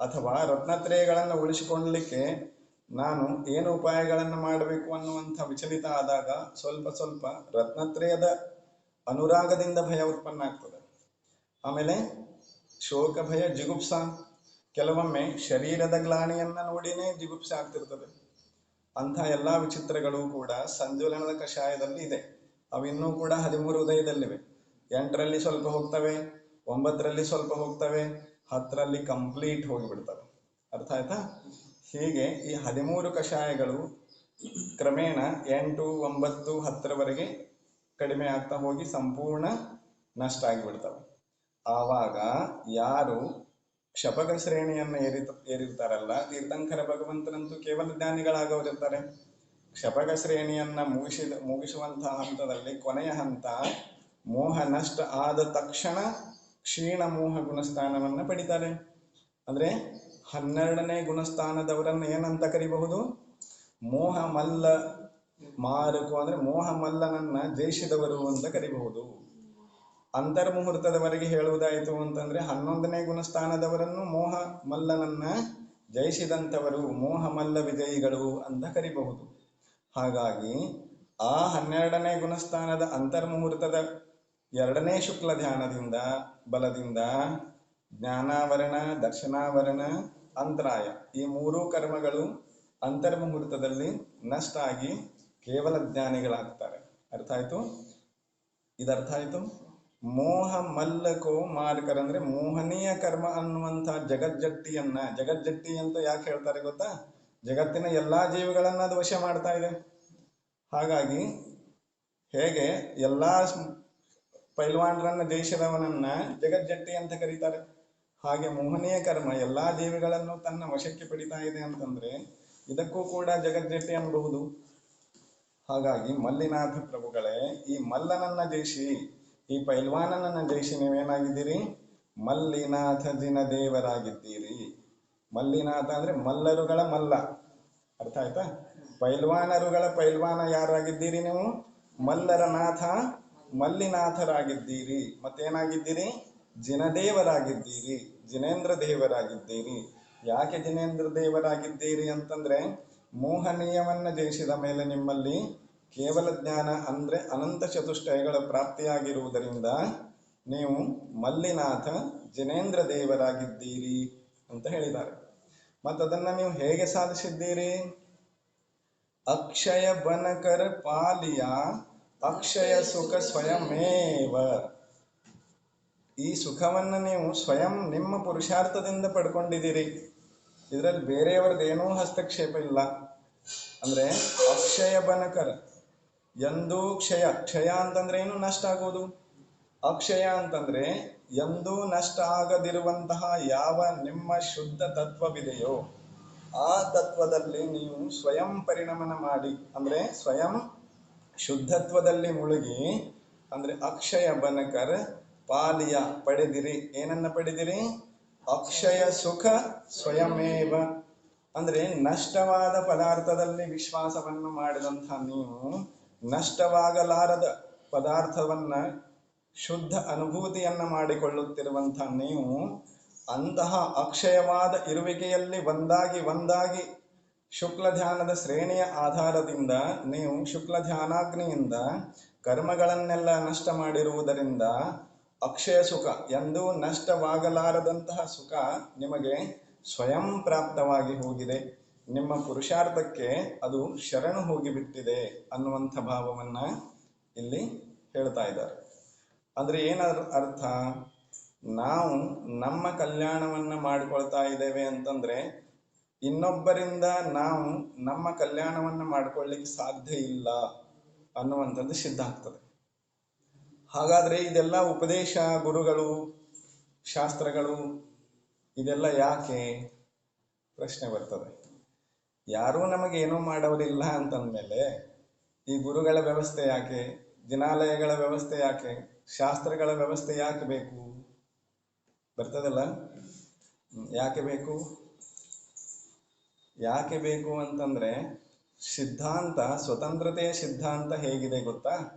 ಅಥವಾ ರತ್ನತ್ರಯಗಳನ್ನು ಉಳಿಸಿಕೊಳ್ಳಲಿಕ್ಕೆ ನಾನು ಏನು ಉಪಾಯಗಳನ್ನು ಮಾಡಬೇಕು ಅನ್ನುವಂಥ ವಿಚಲಿತ ಆದಾಗ ಸ್ವಲ್ಪ ಸ್ವಲ್ಪ ರತ್ನತ್ರಯದ ಅನುರಾಗದಿಂದ ಭಯ ಉತ್ಪನ್ನ ಆಗ್ತದೆ. ಆಮೇಲೆ ಶೋಕ ಭಯ ಜಿಗುಪ್ಸ. ಕೆಲವೊಮ್ಮೆ ಶರೀರದ ಗ್ಲಾಣಿಯನ್ನ ನೋಡಿನೇ ಜಿಗುಪ್ಸೆ ಆಗ್ತಿರ್ತದೆ. ಅಂಥ ಎಲ್ಲಾ ವಿಚಿತ್ರಗಳು ಕೂಡ ಸಂಜುಲನದ ಕಷಾಯದಲ್ಲಿ ಇದೆ. ಅವಿನ್ನೂ ಕೂಡ ಹದಿಮೂರು ಉದಯದಲ್ಲಿವೆ ಎಂಟರಲ್ಲಿ ಸ್ವಲ್ಪ ಹೋಗ್ತವೆ, ಒಂಬತ್ತರಲ್ಲಿ ಸ್ವಲ್ಪ ಹೋಗ್ತವೆ, ಹತ್ತರಲ್ಲಿ ಕಂಪ್ಲೀಟ್ ಹೋಗಿಬಿಡ್ತವೆ. ಅರ್ಥ ಆಯ್ತಾ? ಹೀಗೆ ಈ ಹದಿಮೂರು ಕಷಾಯಗಳು ಕ್ರಮೇಣ ಎಂಟು, ಒಂಬತ್ತು, ಹತ್ತರವರೆಗೆ ಕಡಿಮೆ ಆಗ್ತಾ ಹೋಗಿ ಸಂಪೂರ್ಣ ನಷ್ಟ ಆಗಿಬಿಡ್ತವೆ. ಆವಾಗ ಯಾರು ಕ್ಷಪಕ ಶ್ರೇಣಿಯನ್ನು ಏರಿ ಏರಿರ್ತಾರಲ್ಲ, ತೀರ್ಥಂಕರ ಭಗವಂತನಂತೂ ಕೇವಲ ಜ್ಞಾನಿಗಳಾಗವರಿರ್ತಾರೆ ಕ್ಷಪಕ ಶ್ರೇಣಿಯನ್ನ ಮುಗಿಸಿದ ಮುಗಿಸುವಂತಹ ಹಂತದಲ್ಲಿ ಕೊನೆಯ ಹಂತ ಮೋಹ ನಷ್ಟ ಆದ ತಕ್ಷಣ ಕ್ಷೀಣ ಮೋಹ ಗುಣಸ್ಥಾನವನ್ನು ಪಡಿತಾರೆ. ಅಂದ್ರೆ ಹನ್ನೆರಡನೇ ಗುಣಸ್ಥಾನದವರನ್ನು ಏನಂತ ಕರಿಬಹುದು? ಮೋಹ ಮಲ್ಲ ಮಾರಕು ಅಂದ್ರೆ ಮೋಹ ಮಲ್ಲನನ್ನ ಜಯಿಸಿದವರು ಅಂತ ಕರಿಬಹುದು. ಅಂತರ್ಮುಹೂರ್ತದವರೆಗೆ ಹೇಳುವುದಾಯಿತು ಅಂತಂದ್ರೆ ಹನ್ನೊಂದನೇ ಗುಣಸ್ಥಾನದವರನ್ನು ಮೋಹ ಮಲ್ಲನನ್ನ ಜಯಿಸಿದಂಥವರು ಮೋಹ ಮಲ್ಲ ವಿಜಯಿಗಳು ಅಂತ ಕರಿಬಹುದು. ಹಾಗಾಗಿ ಆ ಹನ್ನೆರಡನೇ ಗುಣಸ್ಥಾನದ ಅಂತರ್ಮುಹೂರ್ತದ ಎರಡನೇ ಶುಕ್ಲ ಧ್ಯಾನದಿಂದ, ಬಲದಿಂದ ಜ್ಞಾನಾವರಣ, ದರ್ಶನಾವರಣ, ಅಂತರಾಯ ಈ ಮೂರೂ ಕರ್ಮಗಳು ಅಂತರ್ಮುಹೂರ್ತದಲ್ಲಿ ನಷ್ಟ ಆಗಿ ಕೇವಲ ಜ್ಞಾನಿಗಳಾಗ್ತಾರೆ. ಅರ್ಥ ಆಯ್ತು? ಇದರ್ಥ ಆಯ್ತು? ಮೋಹ ಮಲ್ಲಕೋ ಮಾರ್ಕರ್ ಅಂದ್ರೆ ಮೋಹನೀಯ ಕರ್ಮ ಅನ್ನುವಂತಹ ಜಗಜ್ಜಟ್ಟಿಯನ್ನ, ಜಗಜ್ಜಟ್ಟಿ ಅಂತ ಯಾಕೆ ಹೇಳ್ತಾರೆ ಗೊತ್ತಾ? ಜಗತ್ತಿನ ಎಲ್ಲಾ ಜೀವಿಗಳನ್ನ ಅದು ವಶ ಮಾಡ್ತಾ ಇದೆ. ಹಾಗಾಗಿ ಹೇಗೆ ಎಲ್ಲಾ ಪೈಲ್ವಾನ್ರನ್ನ ದೇಶದವನನ್ನ ಜಗಜ್ಜಟ್ಟಿ ಅಂತ ಕರೀತಾರೆ. ಹಾಗೆ ಮೋಹನೀಯ ಕರ್ಮ ಎಲ್ಲಾ ಜೀವಿಗಳನ್ನು ತನ್ನ ವಶಕ್ಕೆ ಪಡಿತಾ ಇದೆ ಅಂತಂದ್ರೆ ಇದಕ್ಕೂ ಕೂಡ ಜಗಜ್ಜಟ್ಟಿ ಅನ್ನಬಹುದು ಹಾಗಾಗಿ ಮಲ್ಲಿನಾಥ ಪ್ರಭುಗಳೇ, ಈ ಮಲ್ಲನನ್ನ ಜಯಿಸಿ, ಈ ಪೈಲ್ವಾನನನ್ನ ಜಯಿಸಿ ನೀವೇನಾಗಿದ್ದೀರಿ? ಮಲ್ಲಿನಾಥ ದಿನ ದೇವರಾಗಿದ್ದೀರಿ. ಮಲ್ಲಿನಾಥ ಅಂದ್ರೆ ಮಲ್ಲರುಗಳ ಮಲ್ಲ. ಅರ್ಥ ಆಯ್ತಾ? ಪೈಲ್ವಾನರುಗಳ ಪೈಲ್ವಾನ ಯಾರಾಗಿದ್ದೀರಿ ನೀವು? ಮಲ್ಲರ ನಾಥ ಮಲ್ಲಿನಾಥರಾಗಿದ್ದೀರಿ. ಮತ್ತೇನಾಗಿದ್ದೀರಿ? ಜಿನದೇವರಾಗಿದ್ದೀರಿ. ಜಿನೇಂದ್ರ ದೇವರಾಗಿದ್ದೀರಿ. ಯಾಕೆ ಜಿನೇಂದ್ರ ದೇವರಾಗಿದ್ದೀರಿ ಅಂತಂದ್ರೆ ಮೋಹನೀಯವನ್ನ ಜಯಿಸಿದ ಮೇಲೆ ನಿಮ್ಮಲ್ಲಿ ಕೇವಲ ಜ್ಞಾನ ಅಂದ್ರೆ ಅನಂತ ಚತುಷ್ಟಯಗಳ ಪ್ರಾಪ್ತಿಯಾಗಿರುವುದರಿಂದ ನೀವು ಮಲ್ಲಿನಾಥ ಜಿನೇಂದ್ರ ದೇವರಾಗಿದ್ದೀರಿ ಅಂತ ಹೇಳಿದ್ದಾರೆ. ಮತ್ತದನ್ನ ನೀವು ಹೇಗೆ ಸಾಧಿಸಿದ್ದೀರಿ? ಅಕ್ಷಯ ಬನಕರ ಪಾಲಿಯ ಅಕ್ಷಯ ಸುಖ ಸ್ವಯಮೇವ. ಈ ಸುಖವನ್ನು ನೀವು ಸ್ವಯಂ ನಿಮ್ಮ ಪುರುಷಾರ್ಥದಿಂದ ಪಡ್ಕೊಂಡಿದ್ದೀರಿ. ಇದರಲ್ಲಿ ಬೇರೆಯವರದ್ದೇನೂ ಹಸ್ತಕ್ಷೇಪ ಇಲ್ಲ. ಅಂದ್ರೆ ಅಕ್ಷಯ ಬನಕರ್ ಎಂದೂ ಕ್ಷಯ ಕ್ಷಯ ಅಂತಂದ್ರೆ ಏನು ನಷ್ಟ ಆಗೋದು? ಅಕ್ಷಯ ಅಂತಂದ್ರೆ ಎಂದೂ ನಷ್ಟ ಆಗದಿರುವಂತಹ ಯಾವ ನಿಮ್ಮ ಶುದ್ಧ ತತ್ವವಿದೆಯೋ ಆ ತತ್ವದಲ್ಲಿ ನೀವು ಸ್ವಯಂ ಪರಿಣಮನ ಮಾಡಿ, ಅಂದ್ರೆ ಸ್ವಯಂ ಶುದ್ಧತ್ವದಲ್ಲಿ ಮುಳುಗಿ, ಅಂದ್ರೆ ಅಕ್ಷಯ ಬನಕರ್ ಪಾಲಿಯ ಪಡೆದಿರಿ. ಏನನ್ನ ಪಡೆದಿರಿ? ಅಕ್ಷಯ ಸುಖ ಸ್ವಯಮೇವ. ಅಂದ್ರೆ ನಷ್ಟವಾದ ಪದಾರ್ಥದಲ್ಲಿ ವಿಶ್ವಾಸವನ್ನು ಮಾಡಿದಂಥ ನೀವು ನಷ್ಟವಾಗಲಾರದ ಪದಾರ್ಥವನ್ನ ಶುದ್ಧ ಅನುಭೂತಿಯನ್ನ ಮಾಡಿಕೊಳ್ಳುತ್ತಿರುವಂಥ ನೀವು ಅಂತಹ ಅಕ್ಷಯವಾದ ಇರುವಿಕೆಯಲ್ಲಿ ಒಂದಾಗಿ ಒಂದಾಗಿ ಶುಕ್ಲ ಧ್ಯಾನದ ಶ್ರೇಣಿಯ ಆಧಾರದಿಂದ ನೀವು ಶುಕ್ಲ ಧ್ಯಾನಾಗ್ನಿಯಿಂದ ಕರ್ಮಗಳನ್ನೆಲ್ಲ ನಷ್ಟ ಮಾಡಿರುವುದರಿಂದ ಅಕ್ಷಯ ಸುಖ ಎಂದು ನಷ್ಟವಾಗಲಾರದಂತಹ ಸುಖ ನಿಮಗೆ ಸ್ವಯಂ ಪ್ರಾಪ್ತವಾಗಿ ಹೋಗಿದೆ. ನಿಮ್ಮ ಪುರುಷಾರ್ಥಕ್ಕೆ ಅದು ಶರಣು ಹೋಗಿಬಿಟ್ಟಿದೆ ಅನ್ನುವಂಥ ಭಾವವನ್ನ ಇಲ್ಲಿ ಹೇಳ್ತಾ ಇದ್ದಾರೆ. ಅಂದ್ರೆ ಏನರ ಅರ್ಥ? ನಾವು ನಮ್ಮ ಕಲ್ಯಾಣವನ್ನ ಮಾಡಿಕೊಳ್ತಾ ಇದ್ದೇವೆ ಅಂತಂದ್ರೆ ಇನ್ನೊಬ್ಬರಿಂದ ನಾವು ನಮ್ಮ ಕಲ್ಯಾಣವನ್ನ ಮಾಡ್ಕೊಳ್ಳಿಕ್ಕೆ ಸಾಧ್ಯ ಇಲ್ಲ ಅನ್ನುವಂಥದ್ದು ಸಿದ್ಧ ಆಗ್ತದೆ. ಹಾಗಾದ್ರೆ ಇದೆಲ್ಲ ಉಪದೇಶ ಗುರುಗಳು, ಶಾಸ್ತ್ರಗಳು, ಇದೆಲ್ಲ ಯಾಕೆ ಪ್ರಶ್ನೆ ಬರ್ತದೆ. ಯಾರೂ ನಮಗೆ ಏನೂ ಮಾಡೋರಿಲ್ಲ ಅಂತಂದ್ಮೇಲೆ ಈ ಗುರುಗಳ ವ್ಯವಸ್ಥೆ ಯಾಕೆ ದಿನಾಲಯಗಳ ವ್ಯವಸ್ಥೆ ಯಾಕೆ, ಶಾಸ್ತ್ರಗಳ ವ್ಯವಸ್ಥೆ ಯಾಕೆ ಬೇಕು? ಬರ್ತದಲ್ಲ? ಯಾಕೆ ಬೇಕು? ಯಾಕೆ ಬೇಕು ಅಂತಂದ್ರೆ ಸಿದ್ಧಾಂತ, ಸ್ವತಂತ್ರತೆಯ ಸಿದ್ಧಾಂತ ಹೇಗಿದೆ ಗೊತ್ತಾ?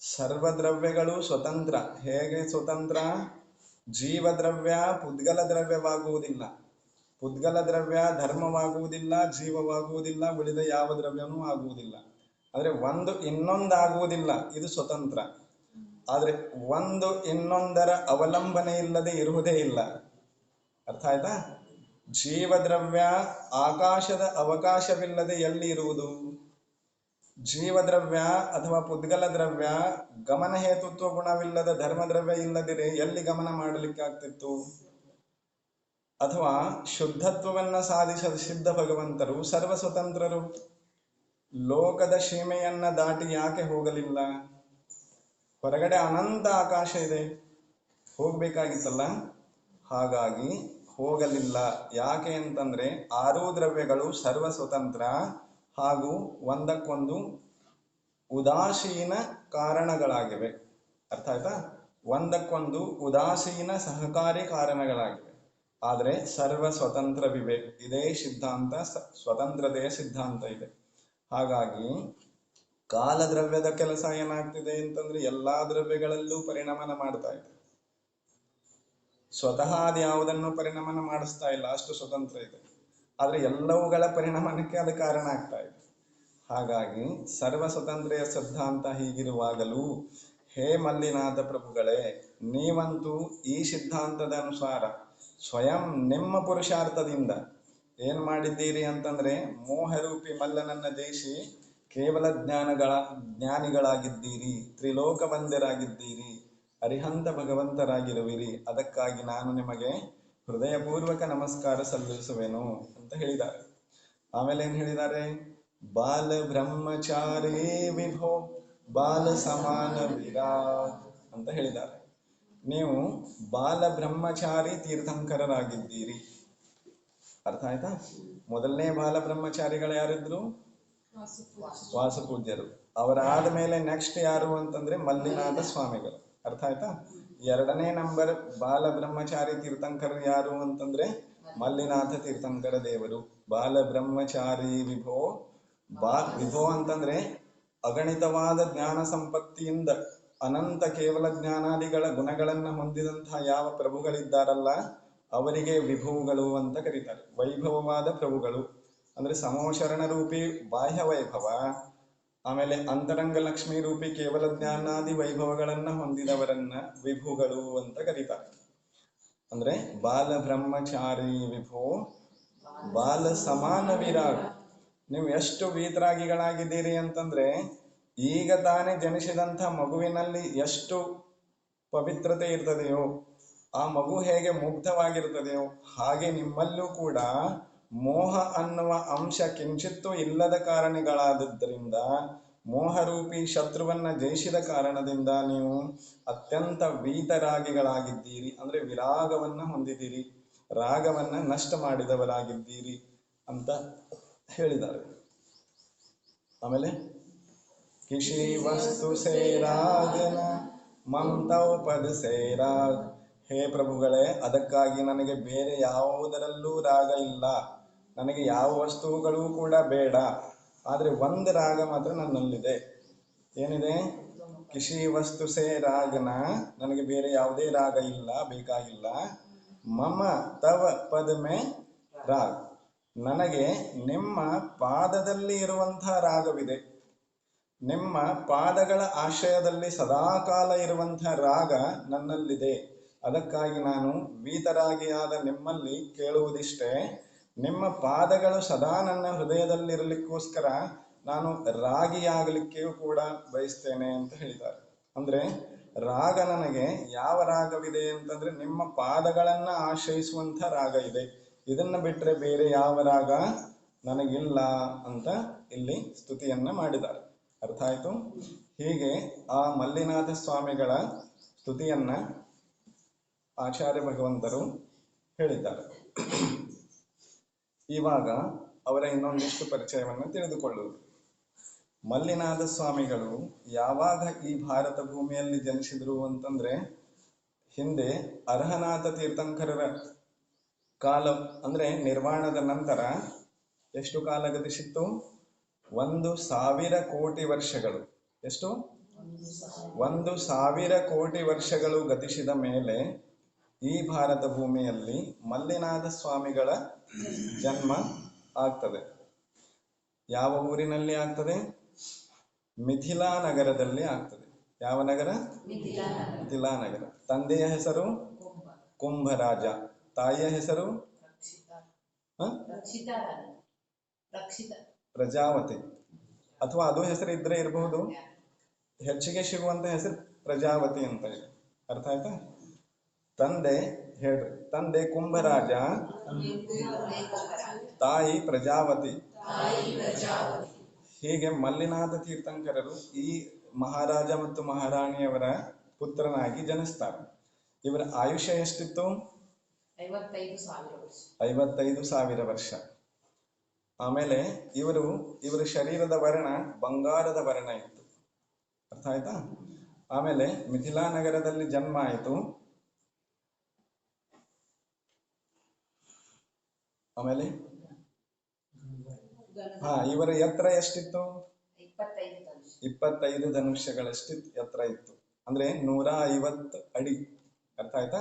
ಸರ್ವದ್ರವ್ಯಗಳು ಸ್ವತಂತ್ರ. ಹೇಗೆ ಸ್ವತಂತ್ರ? ಜೀವದ್ರವ್ಯ ಪುದ್ಗಲ ದ್ರವ್ಯವಾಗುವುದಿಲ್ಲ ಪುದ್ಗಲ ದ್ರವ್ಯ ಧರ್ಮವಾಗುವುದಿಲ್ಲ, ಜೀವವಾಗುವುದಿಲ್ಲ, ಉಳಿದ ಯಾವ ದ್ರವ್ಯನೂ ಆಗುವುದಿಲ್ಲ. ಆದರೆ ಒಂದು ಇನ್ನೊಂದಾಗುವುದಿಲ್ಲ, ಇದು ಸ್ವತಂತ್ರ. ಆದರೆ ಒಂದು ಇನ್ನೊಂದರ ಅವಲಂಬನೆ ಇಲ್ಲದೆ ಇರುವುದೇ ಇಲ್ಲ. ಅರ್ಥ ಆಯ್ತಾ? ಜೀವದ್ರವ್ಯ ಆಕಾಶದ ಅವಕಾಶವಿಲ್ಲದೆ ಎಲ್ಲಿ ಇರುವುದು? ಜೀವದ್ರವ್ಯ ಅಥವಾ ಪುದ್ಗಲ ದ್ರವ್ಯ ಗಮನ ಹೇತುತ್ವ ಗುಣವಿಲ್ಲದ ಧರ್ಮದ್ರವ್ಯ ಇಲ್ಲದಿರೆ ಎಲ್ಲಿ ಗಮನ ಮಾಡಲಿಕ್ಕೆ ಆಗ್ತಿತ್ತು? ಅಥವಾ ಶುದ್ಧತ್ವವನ್ನು ಸಾಧಿಸದ ಸಿದ್ಧ ಭಗವಂತರು ಸರ್ವ ಸ್ವತಂತ್ರರು ಲೋಕದ ಸೀಮೆಯನ್ನ ದಾಟಿ ಯಾಕೆ ಹೋಗಲಿಲ್ಲ? ಹೊರಗಡೆ ಅನಂತ ಆಕಾಶ ಇದೆ. ಹೋಗ್ಬೇಕಾಗಿತ್ತಲ್ಲ? ಹಾಗಾಗಿ ಹೋಗಲಿಲ್ಲ. ಯಾಕೆ ಅಂತಂದ್ರೆ ಆರೂ ದ್ರವ್ಯಗಳು ಸರ್ವ ಸ್ವತಂತ್ರ ಹಾಗೂ ಒಂದಕ್ಕೊಂದು ಉದಾಸೀನ ಕಾರಣಗಳಾಗಿವೆ. ಅರ್ಥ ಆಯ್ತಾ? ಒಂದಕ್ಕೊಂದು ಉದಾಸೀನ ಸಹಕಾರಿ ಕಾರಣಗಳಾಗಿವೆ. ಆದರೆ ಸರ್ವ ಸ್ವತಂತ್ರವಿವೆ ಇದೇ ಸಿದ್ಧಾಂತ ಸ್ವತಂತ್ರತೆಯ ಸಿದ್ಧಾಂತ ಇದೆ. ಹಾಗಾಗಿ ಕಾಲದ್ರವ್ಯದ ಕೆಲಸ ಏನಾಗ್ತಿದೆ ಅಂತಂದ್ರೆ ಎಲ್ಲಾ ದ್ರವ್ಯಗಳಲ್ಲೂ ಪರಿಣಮನ ಮಾಡ್ತಾ ಇದೆ. ಸ್ವತಃ ಅದು ಯಾವುದನ್ನು ಪರಿಣಮನ ಮಾಡಿಸ್ತಾ ಇಲ್ಲ, ಅಷ್ಟು ಸ್ವತಂತ್ರ ಇದೆ. ಆದ್ರೆ ಎಲ್ಲವುಗಳ ಪರಿಣಾಮಕ್ಕೆ ಅದು ಕಾರಣ ಆಗ್ತಾ ಇದೆ. ಹಾಗಾಗಿ ಸರ್ವ ಸ್ವತಂತ್ರೆಯ ಸಿದ್ಧಾಂತ ಹೀಗಿರುವಾಗಲೂ, ಹೇ ಮಲ್ಲಿನಾಥ ಪ್ರಭುಗಳೇ, ನೀವಂತೂ ಈ ಸಿದ್ಧಾಂತದ ಅನುಸಾರ ಸ್ವಯಂ ನಿಮ್ಮ ಪುರುಷಾರ್ಥದಿಂದ ಏನು ಮಾಡಿದ್ದೀರಿ ಅಂತಂದ್ರೆ, ಮೋಹರೂಪಿ ಮಲ್ಲನನ್ನ ಜಯಿಸಿ ಕೇವಲ ಜ್ಞಾನಗಳ, ಜ್ಞಾನಿಗಳಾಗಿದ್ದೀರಿ ತ್ರಿಲೋಕ ಬಂದರಾಗಿದ್ದೀರಿ ಅರಿಹಂತ ಭಗವಂತರಾಗಿರುವಿರಿ. ಅದಕ್ಕಾಗಿ ನಾನು ನಿಮಗೆ ಹೃದಯಪೂರ್ವಕ ನಮಸ್ಕಾರ ಸಲ್ಲಿಸುವೆನು ಅಂತ ಹೇಳಿದ್ದಾರೆ. ಆಮೇಲೆ ಏನ್ ಹೇಳಿದ್ದಾರೆ? ಬಾಲ ಬ್ರಹ್ಮಚಾರಿ ವಿಭೋ, ಬಾಲ ಸಮಾನ ವಿರಾಟ್ ಅಂತ ಹೇಳಿದ್ದಾರೆ. ನೀವು ಬಾಲ ಬ್ರಹ್ಮಚಾರಿ ತೀರ್ಥಂಕರರಾಗಿದ್ದೀರಿ. ಅರ್ಥ ಆಯ್ತಾ? ಮೊದಲನೇ ಬಾಲ ಬ್ರಹ್ಮಚಾರಿಗಳು ಯಾರಿದ್ರು? ವಾಸುಪೂಜ್ಯರು. ಅವರಾದ ಮೇಲೆ ನೆಕ್ಸ್ಟ್ ಯಾರು ಅಂತಂದ್ರೆ ಮಲ್ಲಿನಾಥ ಸ್ವಾಮಿಗಳು. ಅರ್ಥ ಆಯ್ತಾ? ಎರಡನೇ ನಂಬರ್ ಬಾಲ ಬ್ರಹ್ಮಚಾರಿ ತೀರ್ಥಂಕರರು ಯಾರು ಅಂತಂದ್ರೆ ಮಲ್ಲಿನಾಥ ತೀರ್ಥಂಕರ ದೇವರು. ಬಾಲ ಬ್ರಹ್ಮಚಾರಿ ವಿಭೋ, ಬಾ ವಿಭೋ ಅಂತಂದ್ರೆ ಅಗಣಿತವಾದ ಜ್ಞಾನ ಸಂಪತ್ತಿಯಿಂದ ಅನಂತ ಕೇವಲ ಜ್ಞಾನಾದಿಗಳ ಗುಣಗಳನ್ನು ಹೊಂದಿದಂತಹ ಯಾವ ಪ್ರಭುಗಳಿದ್ದಾರಲ್ಲ, ಅವರಿಗೆ ವಿಭುಗಳು ಅಂತ ಕರೀತಾರೆ. ವೈಭವವಾದ ಪ್ರಭುಗಳು. ಅಂದ್ರೆ ಸಮೋಶರಣ ರೂಪಿ ಬಾಹ್ಯ ವೈಭವ. ಆಮೇಲೆ ಅಂತರಂಗ ಲಕ್ಷ್ಮಿ ರೂಪಿ ಕೇವಲ ಜ್ಞಾನಾದಿ ವೈಭವಗಳನ್ನ ಹೊಂದಿದವರನ್ನ ವಿಭುಗಳು ಅಂತ ಕರೀತಾರೆ. ಅಂದ್ರೆ ಬಾಲ ಬ್ರಹ್ಮಚಾರಿ ವಿಭು, ಬಾಲ ಸಮಾನ ವಿರಾಟ್ ನೀವು ಎಷ್ಟು ವೀತರಾಗಿಗಳಾಗಿದ್ದೀರಿ ಅಂತಂದ್ರೆ ಈಗ ತಾನೇ ಜನಿಸಿದಂಥ ಮಗುವಿನಲ್ಲಿ ಎಷ್ಟು ಪವಿತ್ರತೆ ಇರ್ತದೆಯೋ, ಆ ಮಗು ಹೇಗೆ ಮುಗ್ಧವಾಗಿರ್ತದೆಯೋ ಹಾಗೆ ನಿಮ್ಮಲ್ಲೂ ಕೂಡ ಮೋಹ ಅನ್ನುವ ಅಂಶ ಕಿಂಚಿತ್ತೂ ಇಲ್ಲದ ಕಾರಣಗಳಾದದ್ದರಿಂದ, ಮೋಹರೂಪಿ ಶತ್ರುವನ್ನ ಜಯಿಸಿದ ಕಾರಣದಿಂದ ನೀವು ಅತ್ಯಂತ ವೀತರಾಗಿಗಳಾಗಿದ್ದೀರಿ ಅಂದ್ರೆ ವಿರಾಗವನ್ನ ಹೊಂದಿದ್ದೀರಿ, ರಾಗವನ್ನ ನಷ್ಟ ಮಾಡಿದವರಾಗಿದ್ದೀರಿ ಅಂತ ಹೇಳಿದ್ದಾರೆ. ಆಮೇಲೆ, ಕಿಶಿ ವಸ್ತು ಸೇರಾಗನ ಮಮತೌ ಪದ ಸೇರಾಗ್ ಹೇ ಪ್ರಭುಗಳೇ, ಅದಕ್ಕಾಗಿ ನನಗೆ ಬೇರೆ ಯಾವುದರಲ್ಲೂ ರಾಗ ಇಲ್ಲ ನನಗೆ ಯಾವ ವಸ್ತುಗಳು ಕೂಡ ಬೇಡ. ಆದರೆ ಒಂದು ರಾಗ ಮಾತ್ರ ನನ್ನಲ್ಲಿದೆ. ಏನಿದೆ? ಕಿಶಿ ವಸ್ತು ಸೇ ರಾಗನ, ನನಗೆ ಬೇರೆ ಯಾವುದೇ ರಾಗ ಇಲ್ಲ, ಬೇಕಾಗಿಲ್ಲ. ಮಮ ತವ ಪದ್ಮೆ ರಾಗ. ನನಗೆ ನಿಮ್ಮ ಪಾದದಲ್ಲಿ ಇರುವಂತಹ ರಾಗವಿದೆ. ನಿಮ್ಮ ಪಾದಗಳ ಆಶ್ರಯದಲ್ಲಿ ಸದಾಕಾಲ ಇರುವಂತಹ ರಾಗ ನನ್ನಲ್ಲಿದೆ. ಅದಕ್ಕಾಗಿ ನಾನು ವೀತರಾಗಿಯಾದ ನಿಮ್ಮಲ್ಲಿ ಕೇಳುವುದಿಷ್ಟೇ. ನಿಮ್ಮ ಪಾದಗಳು ಸದಾ ನನ್ನ ಹೃದಯದಲ್ಲಿರಲಿಕ್ಕೋಸ್ಕರ ನಾನು ರಾಗಿಯಾಗಲಿಕ್ಕೆಯೂ ಕೂಡ ಬಯಸ್ತೇನೆ ಅಂತ ಹೇಳಿದ್ದಾರೆ. ಅಂದ್ರೆ ರಾಗ ನನಗೆ ಯಾವ ರಾಗವಿದೆ ಅಂತಂದ್ರೆ ನಿಮ್ಮ ಪಾದಗಳನ್ನ ಆಶ್ರಯಿಸುವಂತ ರಾಗ ಇದೆ. ಇದನ್ನ ಬಿಟ್ರೆ ಬೇರೆ ಯಾವ ರಾಗ ನನಗಿಲ್ಲ ಅಂತ ಇಲ್ಲಿ ಸ್ತುತಿಯನ್ನ ಮಾಡಿದ್ದಾರೆ. ಅರ್ಥ ಆಯ್ತು? ಹೀಗೆ ಆ ಮಲ್ಲಿನಾಥ ಸ್ವಾಮಿಗಳ ಸ್ತುತಿಯನ್ನ ಆಚಾರ್ಯ ಭಗವಂತರು ಹೇಳಿದ್ದಾರೆ. ಇವಾಗ ಅವರ ಇನ್ನೊಂದಿಷ್ಟು ಪರಿಚಯವನ್ನು ತಿಳಿದುಕೊಳ್ಳುವುದು ಮಲ್ಲಿನಾಥ ಸ್ವಾಮಿಗಳು ಯಾವಾಗ ಈ ಭಾರತ ಭೂಮಿಯಲ್ಲಿ ಜನಿಸಿದ್ರು ಅಂತಂದ್ರೆ ಹಿಂದೆ ಅರ್ಹನಾಥ ತೀರ್ಥಂಕರರ ಕಾಲ, ಅಂದ್ರೆ ನಿರ್ವಾಣದ ನಂತರ ಎಷ್ಟು ಕಾಲ ಗತಿಸಿತ್ತು ಒಂದು ಸಾವಿರ ಕೋಟಿ ವರ್ಷಗಳು. ಎಷ್ಟು? ಒಂದು ಸಾವಿರ ಕೋಟಿ ವರ್ಷಗಳು ಗತಿಸಿದ ಮೇಲೆ ಈ ಭಾರತ ಭೂಮಿಯಲ್ಲಿ ಮಲ್ಲಿನಾಥ ಸ್ವಾಮಿಗಳ ಜನ್ಮ ಆಗ್ತದೆ. ಯಾವ ಊರಿನಲ್ಲಿ ಆಗ್ತದೆ? ಮಿಥಿಲಾ ನಗರದಲ್ಲಿ ಆಗ್ತದೆ. ಯಾವ ನಗರ? ಮಿಥಿಲಾ ನಗರ. ತಂದೆಯ ಹೆಸರು? ಕುಂಭರಾಜ. ತಾಯಿಯ ಹೆಸರು? ಪ್ರಜಾವತಿ. ಅಥವಾ ಅದು ಹೆಸರು ಇದ್ರೆ ಇರಬಹುದು. ಹೆಚ್ಚಿಗೆ ಸಿಗುವಂತ ಹೆಸರು ಪ್ರಜಾವತಿ ಅಂತ ಇದೆ ಅರ್ಥ ಆಯ್ತಾ? ತಂದೆ ಹೇಳ್ರಿ ತಂದೆ ಕುಂಭರಾಜ. ತಾಯಿ ಪ್ರಜಾವತಿ ಹೀಗೆ ಮಲ್ಲಿನಾಥ ತೀರ್ಥಂಕರರು ಈ ಮಹಾರಾಜ ಮತ್ತು ಮಹಾರಾಣಿಯವರ ಪುತ್ರನಾಗಿ ಜನಿಸ್ತಾರೆ. ಇವರ ಆಯುಷ್ಯ ಎಷ್ಟಿತ್ತು? ಐವತ್ತೈದು ಸಾವಿರ ವರ್ಷ. ಐವತ್ತೈದು ಸಾವಿರ ವರ್ಷ. ಆಮೇಲೆ ಇವರು ಇವರ ಶರೀರದ ವರ್ಣ ಬಂಗಾರದ ವರ್ಣ ಇತ್ತು. ಅರ್ಥ ಆಯ್ತಾ? ಆಮೇಲೆ ಮಿಥಿಲಾ ನಗರದಲ್ಲಿ ಜನ್ಮ ಆಯಿತು. ಆಮೇಲೆ? ಹಾ, ಇವರ ಎತ್ತರ ಎಷ್ಟಿತ್ತು? ಇಪ್ಪತ್ತೈದು ಧನುಷ್ ಇಪ್ಪತ್ತೈದು ಧನುಷ್ಯಗಳಷ್ಟು ಎತ್ತರ ಇತ್ತು. ಅಂದ್ರೆ ನೂರ ಐವತ್ತು ಅಡಿ. ಅರ್ಥ ಆಯ್ತಾ?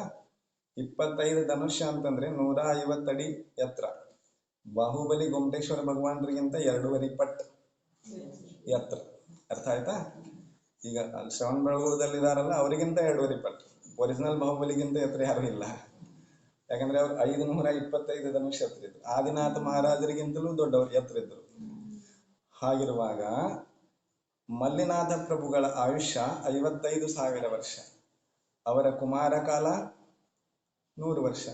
ಇಪ್ಪತ್ತೈದು ಧನುಷ್ಯ ಅಂತಂದ್ರೆ ನೂರ ಐವತ್ತು ಅಡಿ ಎತ್ತರ. ಬಾಹುಬಲಿ ಗೊಮಟೇಶ್ವರ ಭಗವಾನ್ರಿಗಿಂತ ಎರಡೂವರೆ ಪಟ್ ಎತ್ತರ. ಅರ್ಥ ಆಯ್ತಾ? ಈಗ ಶ್ರವಣ ಶ್ರವಣ ಬೆಳಗೊಳದಲ್ಲಿದಾರಲ್ಲ ಅವರಿಗಿಂತ ಎರಡೂವರೆ ಪಟ್ ಒರಿಜಿನಲ್ ಬಾಹುಬಲಿಗಿಂತ ಎತ್ತರ ಯಾರು ಇಲ್ಲ. ಯಾಕಂದ್ರೆ ಅವ್ರು ಐದು ನೂರ ಇಪ್ಪತ್ತೈದು ಧನುಷ್ ಎತ್ತರ ಆದಿನಾಥ ಮಹಾರಾಜರಿಗಿಂತಲೂ ದೊಡ್ಡವರು ಎತ್ತರ ಇದ್ರು. ಹಾಗಿರುವಾಗ ಮಲ್ಲಿನಾಥ ಪ್ರಭುಗಳ ಆಯುಷ್ಯ ಐವತ್ತೈದು ಸಾವಿರ ವರ್ಷ, ಅವರ ಕುಮಾರ ಕಾಲ ನೂರು ವರ್ಷ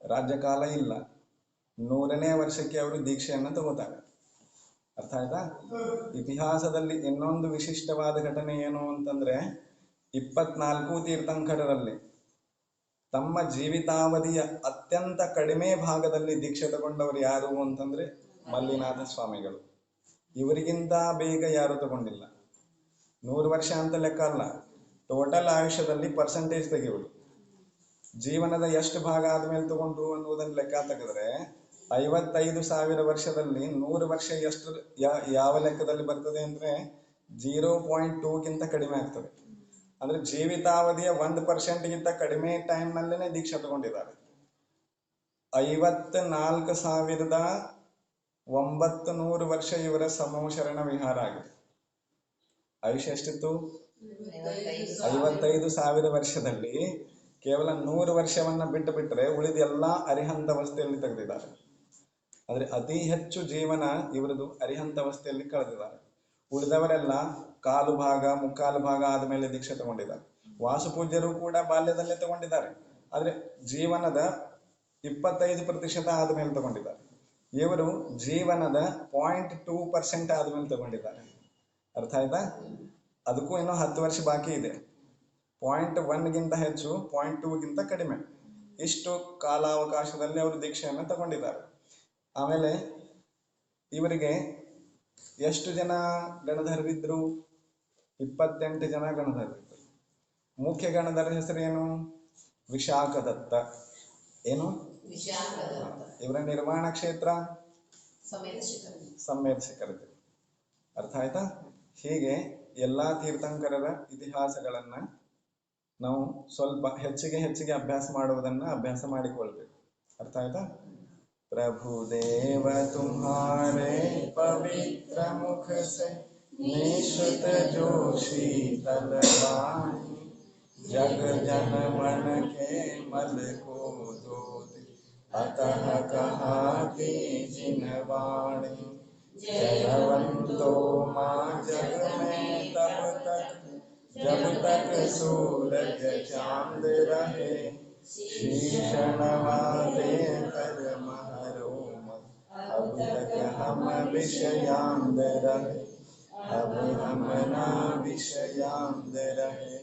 ರಾಜ್ಯಕಾಲ ಇಲ್ಲ. ನೂರನೇ ವರ್ಷಕ್ಕೆ ಅವರು ದೀಕ್ಷೆಯನ್ನು ತಗೋತಾರೆ. ಅರ್ಥ ಆಯ್ತಾ? ಇತಿಹಾಸದಲ್ಲಿ ಇನ್ನೊಂದು ವಿಶಿಷ್ಟವಾದ ಘಟನೆ ಏನು ಅಂತಂದ್ರೆ ಇಪ್ಪತ್ನಾಲ್ಕು ತೀರ್ಥಂಕರರಲ್ಲಿ ತಮ್ಮ ಜೀವಿತಾವಧಿಯ ಅತ್ಯಂತ ಕಡಿಮೆ ಭಾಗದಲ್ಲಿ ದೀಕ್ಷೆ ತಗೊಂಡವರು ಯಾರು ಅಂತಂದ್ರೆ ಮಲ್ಲಿನಾಥ ಸ್ವಾಮಿಗಳು. ಇವರಿಗಿಂತ ಬೇಗ ಯಾರು ತಗೊಂಡಿಲ್ಲ. ನೂರು ವರ್ಷ ಅಂತ ಲೆಕ್ಕ ಅಲ್ಲ ಟೋಟಲ್ ಆಯುಷ್ಯದಲ್ಲಿ ಪರ್ಸೆಂಟೇಜ್ ತೆಗೆಯುವುದು. ಜೀವನದ ಎಷ್ಟು ಭಾಗ ಆದ್ಮೇಲೆ ತಗೊಂಡ್ರು ಅನ್ನುವುದನ್ನು ಲೆಕ್ಕ ತೆಗೆದ್ರೆ, ಐವತ್ತೈದು ಸಾವಿರ ವರ್ಷದಲ್ಲಿ ನೂರು ವರ್ಷ ಎಷ್ಟು ಯಾವ ಲೆಕ್ಕದಲ್ಲಿ ಬರ್ತದೆ ಅಂದ್ರೆ ಜೀರೋ ಪಾಯಿಂಟ್ ಟೂಗಿಂತ ಕಡಿಮೆ ಆಗ್ತದೆ. ಅಂದ್ರೆ ಜೀವಿತಾವಧಿಯ ಒಂದು ಪರ್ಸೆಂಟ್ಗಿಂತ ಕಡಿಮೆ ಟೈಮ್ನಲ್ಲೇ ದೀಕ್ಷೆ ತಗೊಂಡಿದ್ದಾರೆ. ಐವತ್ನಾಲ್ಕು ಸಾವಿರದ ಒಂಬತ್ತು ನೂರು ವರ್ಷ ಇವರ ಸಮೂಹ ಶರಣ ವಿಹಾರ ಆಗಿದೆ. ಆಯುಷ್ಯ ಎಷ್ಟಿತ್ತು? ಐವತ್ತೈದು ಸಾವಿರ ವರ್ಷದಲ್ಲಿ ಕೇವಲ ನೂರು ವರ್ಷವನ್ನ ಬಿಟ್ಟು ಬಿಟ್ಟರೆ ಉಳಿದ ಎಲ್ಲಾ ಅರಿಹಂತ ಅವಸ್ಥೆಯಲ್ಲಿ ತೆಗೆದಿದ್ದಾರೆ. ಆದ್ರೆ ಅತಿ ಹೆಚ್ಚು ಜೀವನ ಇವರದು ಅರಿಹಂತ ಅವಸ್ಥೆಯಲ್ಲಿ ಕಳೆದಿದ್ದಾರೆ. ಉಳಿದವರೆಲ್ಲ ಕಾಲು ಭಾಗ, ಮುಕ್ಕಾಲು ಭಾಗ ಆದಮೇಲೆ ದೀಕ್ಷೆ ತಗೊಂಡಿದ್ದಾರೆ. ವಾಸುಪೂಜ್ಯರು ಕೂಡ ಬಾಲ್ಯದಲ್ಲೇ ತಗೊಂಡಿದ್ದಾರೆ. ಆದ್ರೆ ಜೀವನದ ಇಪ್ಪತ್ತೈದು ಪ್ರತಿಶತ ಆದಮೇಲೆ ತಗೊಂಡಿದ್ದಾರೆ. ಇವರು ಜೀವನದ ಪಾಯಿಂಟ್ ಟೂ ಪರ್ಸೆಂಟ್ ಆದಮೇಲೆ ತಗೊಂಡಿದ್ದಾರೆ. ಅರ್ಥ ಆಯ್ತಾ? ಅದಕ್ಕೂ ಇನ್ನೂ ಹತ್ತು ವರ್ಷ ಬಾಕಿ ಇದೆ. ಪಾಯಿಂಟ್ ಒನ್ಗಿಂತ ಹೆಚ್ಚು ಪಾಯಿಂಟ್ ಟೂಗಿಂತ ಕಡಿಮೆ. ಇಷ್ಟು ಕಾಲಾವಕಾಶದಲ್ಲಿ ಅವರು ದೀಕ್ಷೆಯನ್ನು ತಗೊಂಡಿದ್ದಾರೆ. ಆಮೇಲೆ ಇವರಿಗೆ ಎಷ್ಟು ಜನ ಗಣಧರರಿದ್ರು ಇಪ್ಪತ್ತೆಂಟು ಜನ ಗಣಧರಿದ್ದರು ಮುಖ್ಯ ಗಣಧರ ಹೆಸರೇನು ವಿಶಾಖದತ್ತ. ಏನು? ಇವರ ನಿರ್ಮಾಣ ಕ್ಷೇತ್ರ? ಸಮ್ಮೇದ ಅರ್ಥ ಆಯ್ತಾ? ಹೀಗೆ ಎಲ್ಲಾ ತೀರ್ಥಂಕರರ ಇತಿಹಾಸಗಳನ್ನ ನಾವು ಸ್ವಲ್ಪ ಹೆಚ್ಚಿಗೆ ಹೆಚ್ಚಿಗೆ ಅಭ್ಯಾಸ ಮಾಡುವುದನ್ನ ಅಭ್ಯಾಸ ಮಾಡಿಕೊಳ್ಬೇಕು. ಅರ್ಥ ಆಯ್ತಾ? ಪ್ರಭು ದೇವ ತುಮಾರೇ ಪವಿತ್ರ ಮುಖ ಸೇ निश्चित जो शीतल जग जन मन के मल को धोती अतः कहाती जिन वाणी जयवंतो माँ जग में तब तक जब तक सूरज चाँद रहे शीश नवाते कर महरोम अब तक हम विषयांद रहे। अब हम ना विषयांध रहे